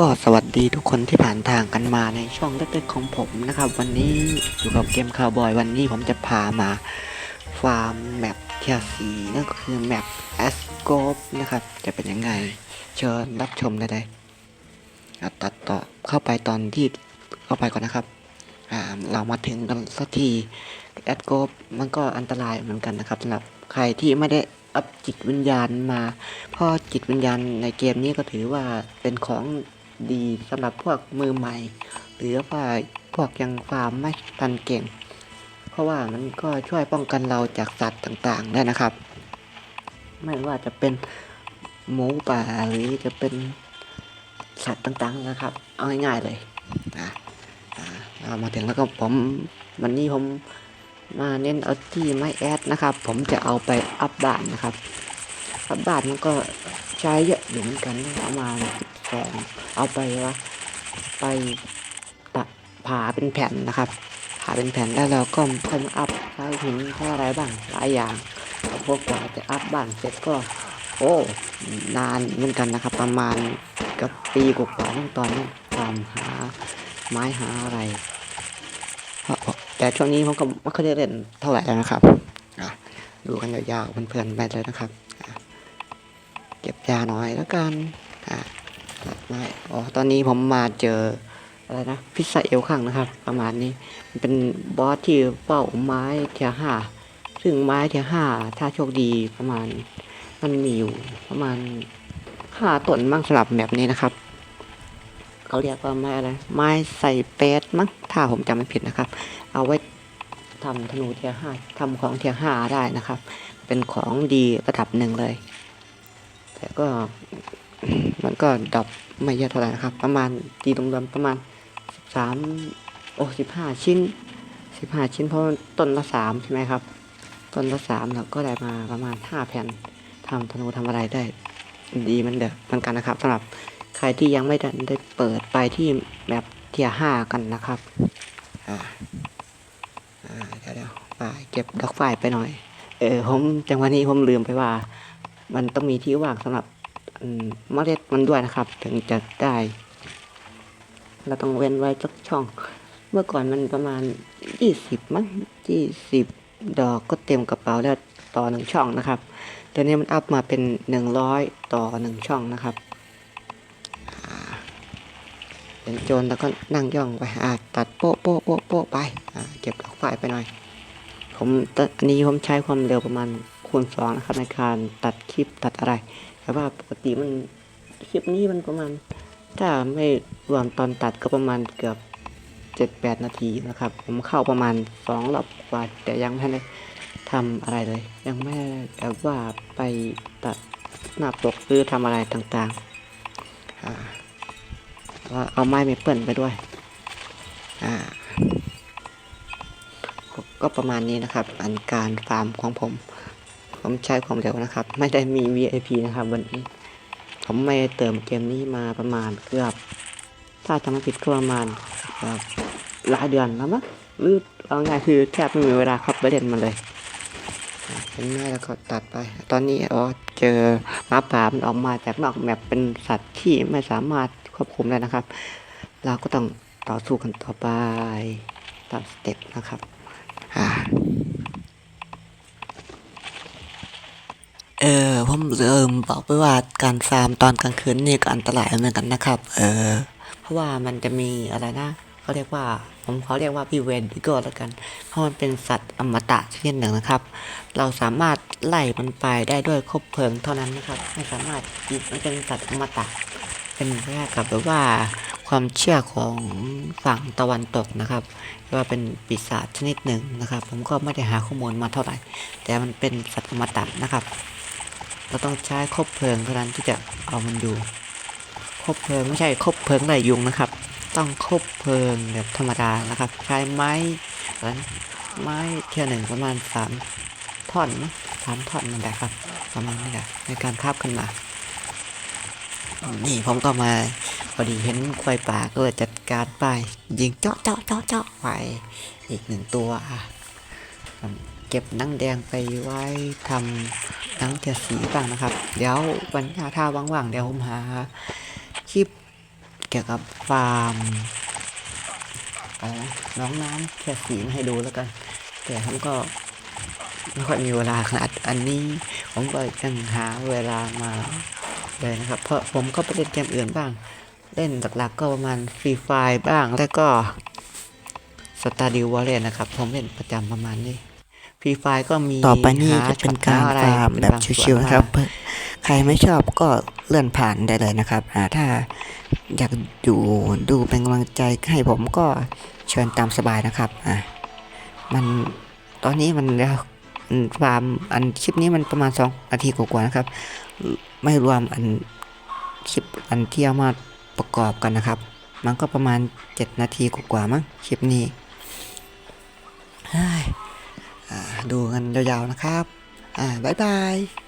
ก็สวัสดีทุกคนที่ผ่านทางกันมาในช่องเล็กๆของผมนะครับ วันนี้อยู่กับเกมคาวบอยวันนี้ผมจะพามาฟาร์มแมปเทียสีนั่นก็คือแมปแอสโกปนะครับ จะเป็นยังไง เชิญรับชมได้เลยตัดต่อเข้าไปตอนที่เข้าไปก่อนนะครับเรามาถึงกันสักทีแอสโกปมันก็อันตรายเหมือนกันนะครับสำหรับใครที่ไม่ได้อัพจิตวิญญาณมาเพราะจิตวิญญาณในเกมนี้ก็ถือว่าเป็นของ ดีสำหรับพวกมือใหม่ หรือว่าพวกยังฟาร์มไม่ตันเก่ง เพราะว่ามันก็ช่วยป้องกันเราจากสัตว์ต่างๆได้นะครับ ไม่ว่าจะเป็นหมูป่าหรือจะเป็นสัตว์ต่างๆนะครับ เอาง่ายๆเลยนะเรามาถึงแล้วก็ผมวันนี้ผมมาเน้นเอาที่ไม้แอดนะครับ ผมจะเอาไปอัพบ้านนะครับ อัพบ้านมันก็ใช้เยอะอยู่เหมือนกันประมาณสองเอาไปว่าไปตัดผ่าเป็นแผ่นนะครับ ผ่าเป็นแผ่นแล้วเราก็ค่อยมาอัพใช้หินใช้อะไรบ้างหลายอย่างพวกกว่าจะอัพบ้านเสร็จก็โอ้นานเหมือนกันนะครับ ประมาณกับปีกว่าๆตั้งตอนนี้ตามหาไม้หาอะไรแต่ช่วงนี้ผมก็ไม่ค่อยได้เล่นเท่าไหร่แล้วนะครับ ดูกันยาวๆเพื่อนๆไปเลยนะครับ เก็บยาหน่อยแล้วกันอ่าไม่อ๋อตอนนี้ผมมาเจออะไรนะพิซซ่าเอลข้างนะครับ ประมาณนี้เป็นบอสที่เป้าไม้เทียห้าซึ่งไม้เทียห้าถ้าโชคดีประมาณมันมีอยู่ประมาณห้าต้นมั่งสำหรับแบบนี้นะครับเขาเรียกว่าไม้อะไรไม้ใส่เปสมั้งถ้าผมจำไม่ผิดนะครับ เอาไว้ทำธนูเทียห้าทำของเทียห้าได้นะครับ เป็นของดีระดับหนึ่งเลย แต่ก็มันก็ดรอปไม่เยอะเท่าไหร่นะครับ ประมาณตีตรงดำประมาณสามโอ้สิบห้าชิ้นสิบห้าชิ้นเพราะต้นละสามใช่ไหมครับ ต้นละสามเราก็ได้มาประมาณห้าแผ่นทำธนูทำอะไรได้ ดีมันเดิมเหมือนกันนะครับสำหรับใครที่ยังไม่ได้ไดเปิดไปที่แบบเทียห้ากันนะครับ อ่า อ่า เดี๋ยวเดี๋ยวไปเก็บดอกไฟไปหน่อย เออผมจังหวะนี้ผมลืมไปว่า มันต้องมีที่ว่างสำหรับมเมล็ดมันด้วยนะครับ ถึงจะได้ เราต้องเว้นไว้สักช่อง เมื่อก่อนมันประมาณยี่สิบมั้งยี่สิบดอกก็เต็มกระเป๋าแล้วต่อหนึ่งช่องนะครับตอนนี้มันอัพมาเป็นหนึ่งร้อยต่อหนึ่งช่องนะครับเป็นโจรแล้วก็นั่งย่องไปอ่าตัดโป๊ะโป๊ะโป๊ะโป๊ะไปอ่าเก็บดอกไฟไปหน่อย ผมตอันนี้ผมใช้ความเร็วประมาณ คูณสองนะครับในการตัดคลิปตัดอะไรแต่ว่าปกติมันคลิปนี้มันประมาณ ถ้าไม่รวมตอนตัดก็ประมาณเกือบเจ็ดแปดนาทีนะครับ ผมเข้าประมาณสองรอบกว่า แต่ยังไม่ได้ทำอะไรเลย ยังไม่แบบว่าไปตัดหน้าปกหรือทำอะไรต่างๆาว่าเอาไม้เมเปิลไปด้วยก็ก็ประมาณนี้นะครับ อันการฟาร์มของผม ผมใช้ความเร็วนะครับ ไม่ได้มี VIP นะครับวันนี้ ผมไม่เติมเกมนี้มาประมาณเกือบ ถ้าจำไม่ผิดก็ประมาณเกือบหลายเดือนแล้วมั้งหรือเอาง่ายคือแทบไม่มีเวลาเข้าไปเล่นมันเลยเห็นไหมแล้วก็ตัดไป ตอนนี้อ๋อเจอมาป่ามันออกมาจากนอกแมปเป็นสัตว์ที่ไม่สามารถควบคุมได้นะครับ เราก็ต้องต่อสู้กันต่อไปตามสเต็ปนะครับ อ่า เออ ผมเริ่มบอกไปว่าการฟาร์มตอนกลางคืนนี่ก็อันตรายเหมือนกันนะครับ เออ เพราะว่ามันจะมีอะไรนะเขาเรียกว่า ผมเขาเรียกว่าพีเวนดิโก้แล้วกัน เพราะมันเป็นสัตว์อมตะชนิดหนึ่งนะครับ เราสามารถไล่มันไปได้ด้วยคบเพลิงเท่านั้นนะครับ ไม่สามารถยิงมันเป็นสัตว์อมตะ เป็นแค่กับแบบว่าความเชื่อของฝั่งตะวันตกนะครับว่าเป็นปีศาจชนิดหนึ่งนะครับ ผมก็ไม่ได้หาข้อมูลมาเท่าไหร่ แต่มันเป็นสัตว์อมตะนะครับ เราต้องใช้คบเพลิงเท่านั้นที่จะเอามันอยู่คบเพลิงไม่ใช่คบเพลิงไล่ยุงนะครับ ต้องคบเพลิงแบบธรรมดานะครับ ใช้ไม้ไรนไม้เที่ยหนึ่งประมาณสามท่อนสามท่อนนั่นแหละครับ ประมาณนี้แหละในการคาบขึ้นมานี่ผมก็มาพอดีเห็นควายป่าก็เลยจัดการไป ยิงเจาะเจาะเจาะเจาะไปอีกหนึ่งตัว เก็บนังแดงไปไว้ทำ หนังเทียสีบ้างนะครับ เดี๋ยววันหน้าถ้าว่างๆเดี๋ยวผมหาคลิปเกี่ยวกับฟาร์มอะไรน้องน้ำแค่สีมาให้ดูแล้วกัน แต่ผมก็ไม่ค่อยมีเวลาขนาดอันนี้ผมก็ยังหาเวลามาเลยนะครับ เพราะผมก็ไปเล่นเกมอื่นบ้าง เล่นหลักๆก็ประมาณฟรีไฟบ้างแล้วก็สตาร์ดิววอลเลนนะครับ ผมเล่นประจำประมาณนี้ ฟรีไฟก็มีต่อไปนี้หจะเป็นการช็อตหอะไรฟาร์มเป็นแบบบางส่ชิวๆนะครับมาเพื่อใครไม่ชอบก็เลื่อนผ่านได้เลยนะครับอ่าถ้าอยากอยู่ดูเป็นกำลังใจให้ผมก็เชิญตามสบายนะครับอะมันตอนนี้มันแล้วฟาร์มอันคลิปนี้มันประมาณ2นาทีกว่าๆนะครับ ไม่รวมอันคลิปอันที่เอามาประกอบกันนะครับ มันก็ประมาณ 7 นาทีกว่าๆมั้งคลิปนี้เฮ้ยอ่า ดูกันยาวๆนะครับ อ่าบ๊ายบาย